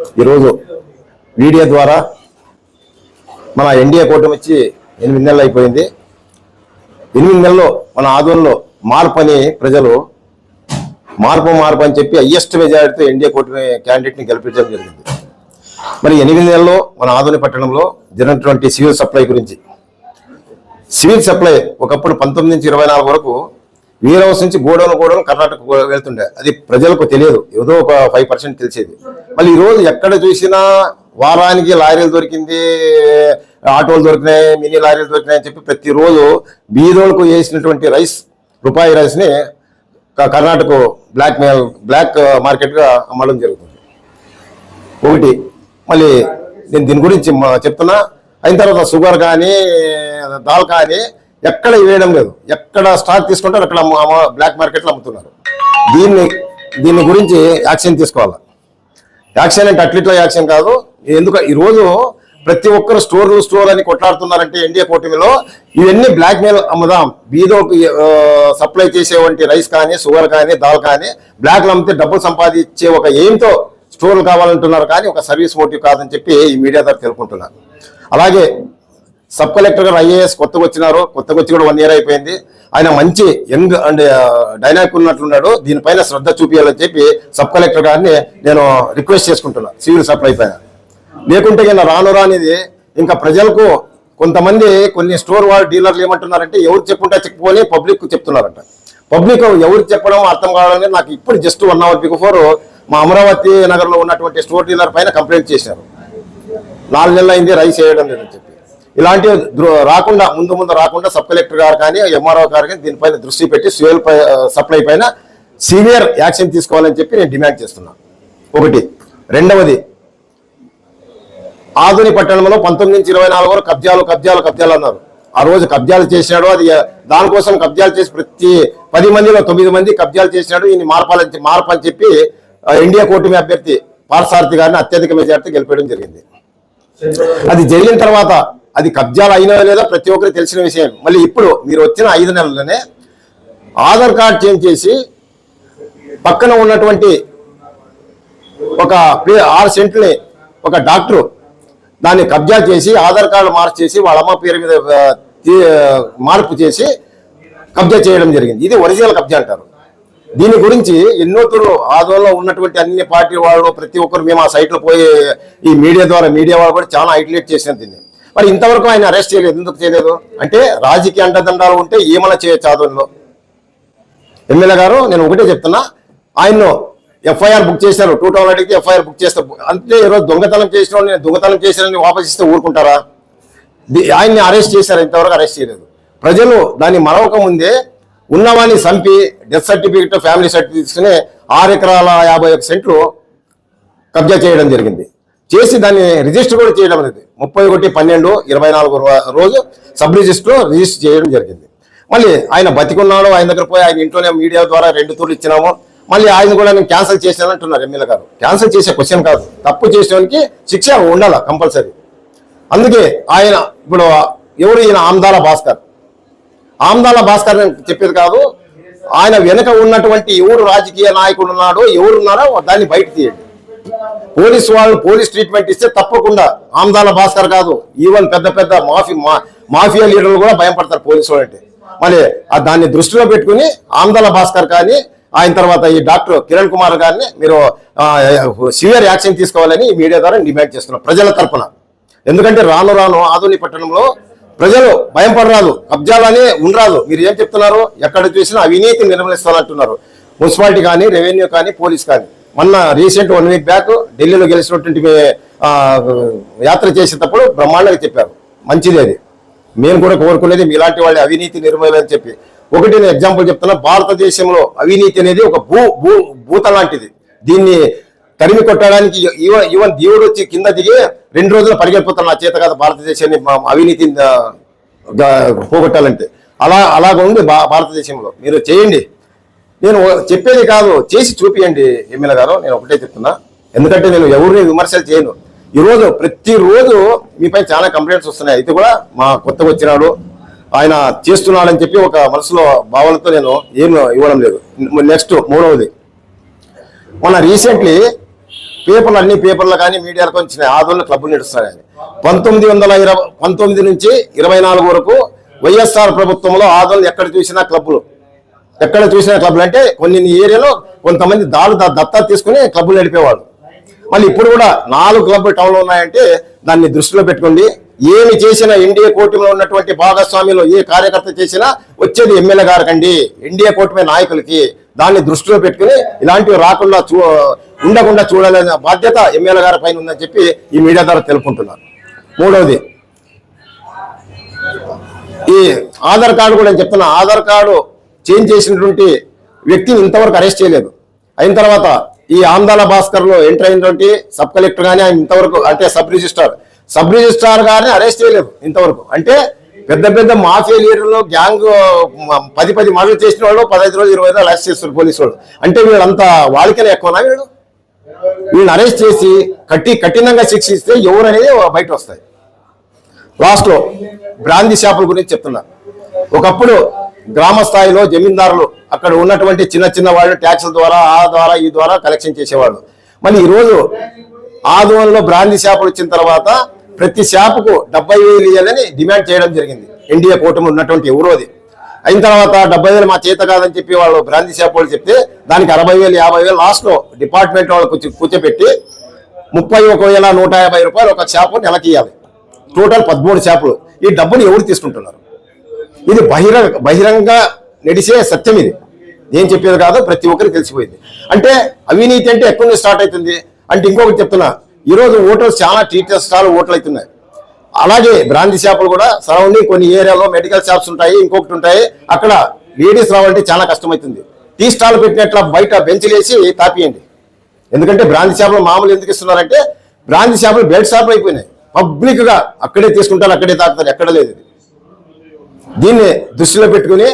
ఈరోజు మీడియా ద్వారా మన ఎన్డీఏ కూటమి వచ్చి ఎనిమిది నెలలు అయిపోయింది. ఎనిమిది నెలల్లో మన ఆధ్వర్యంలో మార్పు అని ప్రజలు మార్పు మార్పు అని చెప్పి హయ్యెస్ట్ మెజారిటీతో ఎన్డీఏ కూటమి క్యాండిడేట్ని గెలిపించడం జరిగింది. మరి ఎనిమిది నెలల్లో మన ఆధ్వర్య పట్టణంలో జరిగినటువంటి సివిల్ సప్లై గురించి. సివిల్ సప్లై ఒకప్పుడు పంతొమ్మిది నుంచి ఇరవై నాలుగు వరకు వీర్ హౌస్ నుంచి గోడౌన్ గోడౌన్ కర్ణాటక వెళ్తుండే. అది ప్రజలకు తెలియదు. ఏదో ఒక ఫైవ్ పర్సెంట్ తెలిసేది. మళ్ళీ ఈ రోజు ఎక్కడ చూసినా వారానికి లారీలు దొరికింది ఆటోలు దొరికినాయి మినీ లారీలు దొరికినాయి అని చెప్పి ప్రతిరోజు బీదోళ్ళకు వేసినటువంటి రైస్ రూపాయి రైస్ని కర్ణాటక బ్లాక్ మెయిల్ బ్లాక్ మార్కెట్గా అమ్మడం జరుగుతుంది. ఒకటి. మళ్ళీ నేను దీని గురించి చెప్తున్నా. అయిన తర్వాత షుగర్ కానీ దాల్ కానీ ఎక్కడ వేయడం లేదు. ఎక్కడ స్టాక్ తీసుకుంటారు అక్కడ బ్లాక్ మార్కెట్లో అమ్ముతున్నారు. దీన్ని దీని గురించి యాక్షన్ తీసుకోవాలి? యాక్షన్ అంటే అట్లిట్లో యాక్షన్ కాదు. ఎందుకు ఈరోజు ప్రతి ఒక్కరు స్టోర్ స్టోర్ అని కొట్లాడుతున్నారంటే ఎన్డీఏ కూటమిలో ఇవన్నీ బ్లాక్ మెయిల్ అమ్ముదాం బీదోకి సప్లై చేసేవంటి రైస్ కానీ షుగర్ కానీ దాల్ కానీ బ్లాక్లో అమ్మితే డబ్బులు సంపాదించే ఒక ఎయిమ్తో స్టోర్లు కావాలంటున్నారు కానీ ఒక సర్వీస్ మోటివ్ కాదని చెప్పి ఈ మీడియా ద్వారా తెలుపుకుంటున్నారు. అలాగే సబ్ కలెక్టర్ గారు ఐఏఎస్ కొత్తగా వచ్చినారు. కొత్తగా వచ్చి కూడా వన్ ఇయర్ అయిపోయింది. ఆయన మంచి యంగ్ అండ్ డైనామిక్ ఉన్నట్లున్నాడు. దీనిపైన శ్రద్ధ చూపించాలని చెప్పి సబ్ కలెక్టర్ గారిని నేను రిక్వెస్ట్ చేసుకుంటున్నా. సివిల్ సప్లై పైన. లేకుంటే ఇంకా రాను రానిది ఇంకా ప్రజలకు కొంతమంది కొన్ని స్టోర్ వాళ్ళు డీలర్లు ఏమంటున్నారంటే ఎవరు చెప్పుంటే చెప్పుకొని పబ్లిక్ చెప్తున్నారంట. పబ్లిక్ ఎవరు చెప్పడం అర్థం కావాలని నాకు ఇప్పుడు జస్ట్ వన్ అవర్ బిఫోర్ మా అమరావతి నగర్లో ఉన్నటువంటి స్టోర్ డీలర్ పైన కంప్లైంట్ చేశారు. నాలుగు నెలలు అయింది రైస్ వేయడం లేదని చెప్పి. ఇలాంటివి రాకుండా ముందు ముందు రాకుండా సబ్ కలెక్టర్ గారు కానీ ఎంఆర్ఓ గారు కానీ దీనిపైన దృష్టి పెట్టి స్యూయల్ సప్లై పైన సీవియర్ యాక్షన్ తీసుకోవాలని చెప్పి నేను డిమాండ్ చేస్తున్నాను ఒకటి. రెండవది ఆధునిక పట్టణంలో పంతొమ్మిది నుంచి ఇరవై నాలుగు వరకు కబ్జాలు కబ్జాలు కబ్జాలు అన్నారు. ఆ రోజు కబ్జాలు చేసినాడు అది దానికోసం కబ్జాలు చేసి ప్రతి పది మందిలో తొమ్మిది మంది కబ్జాలు చేసినాడు ఈయన మార్పాలని మార్పు అని చెప్పి ఇండియా కూటమి అభ్యర్థి పార్సారథి గారిని అత్యధిక మెజార్టీ గెలిపేయడం జరిగింది. అది జరిగిన తర్వాత అది కబ్జాలు అయినా లేదా ప్రతి ఒక్కరికి తెలిసిన విషయం. మళ్ళీ ఇప్పుడు మీరు వచ్చిన ఐదు నెలల్లోనే ఆధార్ కార్డ్ చేంజ్ చేసి పక్కన ఉన్నటువంటి ఒక ఆరు సెంట్ని ఒక డాక్టరు దాన్ని కబ్జా చేసి ఆధార్ కార్డు మార్చేసి వాళ్ళ అమ్మ పేరు మీద తీ- మార్పు చేసి కబ్జా చేయడం జరిగింది. ఇది ఒరిజినల్ కబ్జా అంటారు. దీని గురించి ఎన్నో తూరు ఆదోళనలో ఉన్నటువంటి అన్ని పార్టీ వాళ్ళు ప్రతి ఒక్కరు మేము ఆ సైట్లో పోయి ఈ మీడియా ద్వారా మీడియా వాళ్ళు కూడా చాలా హైలైట్ చేసిన దీన్ని. మరి ఇంతవరకు ఆయన అరెస్ట్ చేయలేదు. ఎందుకు చేయలేదు? అంటే రాజకీయ అండదండాలు ఉంటే ఏమైనా చేయొచ్చు ఎమ్మెల్యే గారు నేను ఒకటే చెప్తున్నా. ఆయన్ను ఎఫ్ఐఆర్ బుక్ చేశారు. టూ థౌసండ్ అడిగితే ఎఫ్ఐఆర్ బుక్ చేస్తే అంతే ఈరోజు దొంగతనం చేసిన నేను దొంగతనం చేశానని వాపసిస్తే ఊరుకుంటారా? ఆయన్ని అరెస్ట్ చేశారు. ఇంతవరకు అరెస్ట్ చేయలేదు. ప్రజలు దాన్ని మరొక ముందే ఉన్నవాన్ని చంపి డెత్ సర్టిఫికెట్ ఫ్యామిలీ సర్టిఫికెట్ తీసుకుని ఆరు ఎకరాల యాభై ఒక సెంట్లు కబ్జా చేయడం జరిగింది. చేసి దాన్ని రిజిస్టర్ కూడా చేయడం అనేది. ముప్పై ఒకటి పన్నెండు ఇరవై నాలుగు రోజు సబ్ రిజిస్టర్ రిజిస్టర్ చేయడం జరిగింది. మళ్ళీ ఆయన బతికున్నాడు ఆయన దగ్గర పోయి ఆయన ఇంట్లోనే మీడియా ద్వారా రెండు తూర్లు ఇచ్చినాము. మళ్ళీ ఆయన కూడా నేను క్యాన్సిల్ చేశాను అంటున్నారు ఎమ్మెల్యే గారు. క్యాన్సిల్ చేసే క్వశ్చన్ కాదు. తప్పు చేసేవానికి శిక్ష ఉండాలి కంపల్సరీ. అందుకే ఆయన ఇప్పుడు ఎవరు ఈయన ఆమ్దాల భాస్కర్? ఆమ్దాల భాస్కర్ అని చెప్పేది కాదు. ఆయన వెనుక ఉన్నటువంటి ఎవరు రాజకీయ నాయకుడు ఉన్నాడో ఎవరు ఉన్నారో దాన్ని బయట తీయండి. పోలీస్ వాళ్ళు పోలీస్ ట్రీట్మెంట్ ఇస్తే తప్పకుండా ఆమ్దాల భాస్కర్ కాదు ఈవెన్ పెద్ద పెద్ద మాఫీ మా- మాఫియా లీడర్లు కూడా భయపడతారు పోలీసు వాళ్ళు అంటే మరి ఆ దాన్ని దృష్టిలో పెట్టుకుని ఆమ్దాల భాస్కర్ కానీ ఆయన తర్వాత ఈ డాక్టర్ కిరణ్ కుమార్ గారిని మీరు సివియర్ యాక్షన్ తీసుకోవాలని మీడియా ద్వారా డిమాండ్ చేస్తున్నాం ప్రజల తరపున. ఎందుకంటే రాను రాను ఆధునిక పట్టణంలో ప్రజలు భయం పడరాదు కబ్జాలనే ఉండరాదు. మీరు ఏం చెప్తున్నారు? ఎక్కడ చూసినా అవినీతి నిర్వహిస్తానంటున్నారు మున్సిపాలిటీ కానీ రెవెన్యూ కానీ పోలీస్ కానీ. మొన్న రీసెంట్ వన్ వీక్ బ్యాక్ ఢిల్లీలో గెలిచినటువంటి యాత్ర చేసేటప్పుడు బ్రహ్మాండంగా చెప్పారు. మంచిది అది. మేము కూడా కోరుకునేది మీలాంటి వాళ్ళ అవినీతి నిర్మూలన చెప్పి. ఒకటి నేను ఎగ్జాంపుల్ చెప్తున్నా భారతదేశంలో అవినీతి అనేది ఒక భూ భూ భూత లాంటిది. దీన్ని తరిమి కొట్టడానికి ఈవెన్ ఈవెన్ దేవుడు వచ్చి కింద దిగి రెండు రోజులు పరిగెత్తుతాను నా చేత కాదు భారతదేశాన్ని అవినీతి అవినీతిని పోగొట్టాలంటే. అలా అలాగ ఉంది భా- భారతదేశంలో. మీరు చేయండి. నేను చెప్పేది కాదు చేసి చూపియండి ఎమ్మెల్యే గారు నేను ఒకటే చెప్తున్నా. ఎందుకంటే నేను ఎవరిని విమర్శలు చేయను. ఈరోజు ప్రతిరోజు మీపై చాలా కంప్లైంట్స్ వస్తున్నాయి. అయితే కూడా మా కొత్తగా వచ్చినాడు. ఆయన చేస్తున్నాడని చెప్పి ఒక మనసులో భావనతో నేను ఏం ఇవ్వడం లేదు. నెక్స్ట్ మూడవది. మన రీసెంట్లీ పేపర్లు అన్ని పేపర్లు కానీ మీడియాలకు వచ్చినాయి ఆదోళన క్లబ్బులు నడుస్తున్నాయని పంతొమ్మిది వందల ఇరవై పంతొమ్మిది నుంచి ఇరవై నాలుగు వరకు వైఎస్ఆర్ ప్రభుత్వంలో ఆదోళన ఎక్కడ చూసినా క్లబ్బులు. ఎక్కడ చూసిన క్లబ్లు అంటే కొన్ని ఏరియాలో కొంతమంది దాడు దత్తా తీసుకుని క్లబ్లు నడిపేవాళ్ళు. మళ్ళీ ఇప్పుడు కూడా నాలుగు క్లబ్లు టౌన్లో ఉన్నాయంటే దాన్ని దృష్టిలో పెట్టుకోండి. ఏమి చేసినా ఎన్డీఏ కూటమిలో ఉన్నటువంటి భాగస్వామ్యంలో ఏ కార్యకర్త చేసినా వచ్చేది ఎమ్మెల్యే గారికండి. ఎన్డీఏ కూటమి నాయకులకి దాన్ని దృష్టిలో పెట్టుకుని ఇలాంటివి రాకుండా చూ ఉండకుండా చూడాలనే బాధ్యత ఎమ్మెల్యే గారి పైన ఉందని చెప్పి ఈ మీడియా ద్వారా తెలుపుకుంటున్నారు మూడవది ఈ ఆధార్ కార్డు కూడా నేను చెప్తున్నా. ఆధార్ కార్డు చేంజ్ చేసినటువంటి వ్యక్తిని ఇంతవరకు అరెస్ట్ చేయలేదు. అయిన తర్వాత ఈ ఆంధ్రాల భాస్కర్లో ఎంటర్ అయినటువంటి సబ్ కలెక్టర్ గానీ ఆయన ఇంతవరకు అంటే సబ్ రిజిస్ట్రార్ సబ్ రిజిస్ట్రార్ గారిని అరెస్ట్ చేయలేదు ఇంతవరకు. అంటే పెద్ద పెద్ద మాఫియా లీడర్లు గ్యాంగ్ పది పది మర్డర్లు చేసిన వాళ్ళు పదహైదు రోజులు ఇరవై రోజులు అరెస్ట్ చేస్తారు పోలీసు వాళ్ళు. అంటే వీళ్ళంతా వాళ్ళకనే ఎక్కువనా వీళ్ళు? వీళ్ళని అరెస్ట్ చేసి కట్టి కఠినంగా శిక్షిస్తే ఎవరనేది బయట వస్తాయి లాస్ట్లో బ్రాంతి షాపుల గురించి చెప్తున్నా. ఒకప్పుడు గ్రామ స్థాయిలో జమీందారులు అక్కడ ఉన్నటువంటి చిన్న చిన్న వాళ్ళు ట్యాక్సుల ద్వారా ఆ ద్వారా ఈ ద్వారా కలెక్షన్ చేసేవాళ్ళు. మళ్ళీ ఈరోజు రోజు ఆదోళనలో బ్రాంతి షాపులు వచ్చిన తర్వాత ప్రతి షాపుకు డెబ్బై వేలు ఇవ్వాలని డిమాండ్ చేయడం జరిగింది. ఎన్డీఏ కూటమి ఉన్నటువంటి ఎవరోది అయిన తర్వాత డెబ్బై వేలు మా చేత కాదని చెప్పి వాళ్ళు బ్రాంతి షాప్ వాళ్ళు చెప్తే దానికి అరవై వేలు యాభై వేలు లాస్ట్లో డిపార్ట్మెంట్ వాళ్ళు కూర్చోపెట్టి ముప్పై ఒక వేల నూట యాభై రూపాయలు ఒక షాపు నెలకి ఇవ్వాలి టోటల్ పదమూడు షాపులు. ఈ డబ్బులు ఎవరు తీసుకుంటున్నారు? ఇది బహిరంగ బహిరంగ నడిచే సత్యం ఇది. ఏం చెప్పేది కాదు ప్రతి ఒక్కరికి తెలిసిపోయింది. అంటే అవినీతి అంటే ఎక్కడి నుంచి స్టార్ట్ అవుతుంది? అంటే ఇంకొకటి చెప్తున్నా ఈరోజు ఓటర్స్ చాలా టీచర్ స్టార్ ఓట్లు అవుతున్నాయి. అలాగే బ్రాంతి షాపులు కూడా సరౌండింగ్ కొన్ని ఏరియాలో మెడికల్ షాప్స్ ఉంటాయి ఇంకొకటి ఉంటాయి. అక్కడ లేడీస్ రావాలంటే చాలా కష్టమవుతుంది. టీ స్టాల్ పెట్టినట్ల బయట బెంచ్లు వేసి తాపియండి. ఎందుకంటే బ్రాంతి షాపులు మామూలు ఎందుకు ఇస్తున్నారంటే బ్రాంతి షాపులు బెల్ట్ షాపులు అయిపోయినాయి. పబ్లిక్గా అక్కడే తీసుకుంటారు అక్కడే తాకుతారు ఎక్కడ లేదు ఇది. దీన్ని దృష్టిలో పెట్టుకుని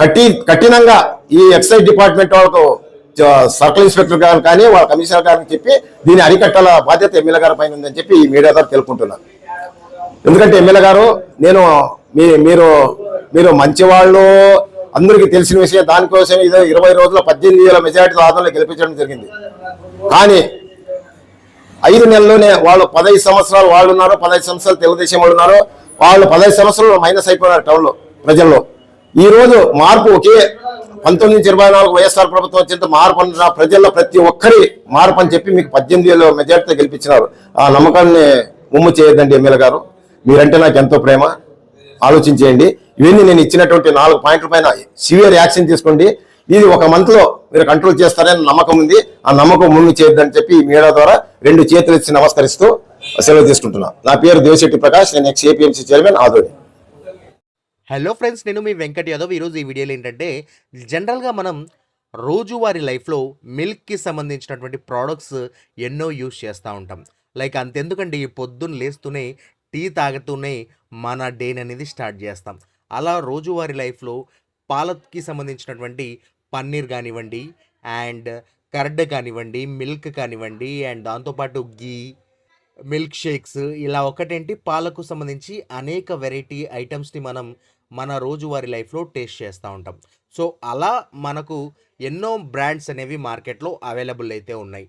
కఠి కఠినంగా ఈ ఎక్సైజ్ డిపార్ట్మెంట్ వాళ్ళకు సర్కిల్ ఇన్స్పెక్టర్ గారు కానీ వాళ్ళ కమిషనర్ గారికి చెప్పి దీన్ని అరికట్టాల బాధ్యత ఎమ్మెల్యే గారి పైన ఉందని చెప్పి ఈ మీడియా ద్వారా తెలుపుకుంటున్నాను. ఎందుకంటే ఎమ్మెల్యే గారు నేను మీ మీరు మీరు మంచివాళ్ళు అందరికీ తెలిసిన విషయం దానికోసం ఇదో ఇరవై రోజుల పద్దెనిమిది వేల మెజార్టీ ఆదంలో గెలిపించడం జరిగింది. కానీ ఐదు నెలల్లోనే వాళ్ళు పదహైదు సంవత్సరాలు వాళ్ళు ఉన్నారు పదహైదు సంవత్సరాలు తెలుగుదేశం వాళ్ళు ఉన్నారు. వాళ్ళు పదహైదు సంవత్సరాలు మైనస్ అయిపోయినారు టౌన్లో ప్రజల్లో. ఈ రోజు మార్పు ఒకే పంతొమ్మిది నుంచి ఇరవై నాలుగు వైఎస్ఆర్ ప్రభుత్వం వచ్చేంత మార్పు అన్న ప్రజల్లో ప్రతి ఒక్కరి మార్పు అని చెప్పి మీకు పద్దెనిమిది వేల మెజార్టీతో గెలిపించినారు. ఆ నమ్మకాన్ని ముమ్ము చేయొద్దండి ఎమ్మెల్యే గారు. మీరంటే నాకు ఎంతో ప్రేమ. ఆలోచించేయండి. ఇవన్నీ నేను ఇచ్చినటువంటి నాలుగు పాయింట్ల పైన సివియర్ యాక్షన్ తీసుకోండి. ఇది ఒక మంత్లో మీరు కంట్రోల్ చేస్తారని నమ్మకం ఉంది. ఆ నమ్మకం ముందు చేయొద్దని చెప్పి ఈ మీడియా ద్వారా రెండు చేతులు ఇచ్చి నమస్కరిస్తూ సెలవు తీసుకుంటున్నా. నా పేరు దేవశెట్టి ప్రకాష్ నేను ఎక్స్ ఏపీఎంసీ చైర్మన్ ఆదోడి హలో ఫ్రెండ్స్ నేను మీ వెంకట్ యాదవ్. ఈరోజు ఈ వీడియోలో ఏంటంటే జనరల్గా మనం రోజువారీ లైఫ్లో మిల్క్కి సంబంధించినటువంటి ప్రోడక్ట్స్ ఎన్నో యూస్ చేస్తూ ఉంటాం. లైక్ అంతెందుకండి పొద్దున్న లేస్తూనే టీ తాగుతూనే మన డేన్ అనేది స్టార్ట్ చేస్తాం. అలా రోజువారీ లైఫ్లో పాలకి సంబంధించినటువంటి పన్నీర్ కానివ్వండి అండ్ కర్డ్ కానివ్వండి మిల్క్ కానివ్వండి అండ్ దాంతోపాటు గీ మిల్క్ షేక్స్ ఇలా ఒకటేంటి? పాలకు సంబంధించి అనేక వెరైటీ ఐటమ్స్ని మనం మన రోజువారీ లైఫ్లో టేస్ట్ చేస్తూ ఉంటాం. సో అలా మనకు ఎన్నో బ్రాండ్స్ అనేవి మార్కెట్లో అవైలబుల్ అయితే ఉన్నాయి.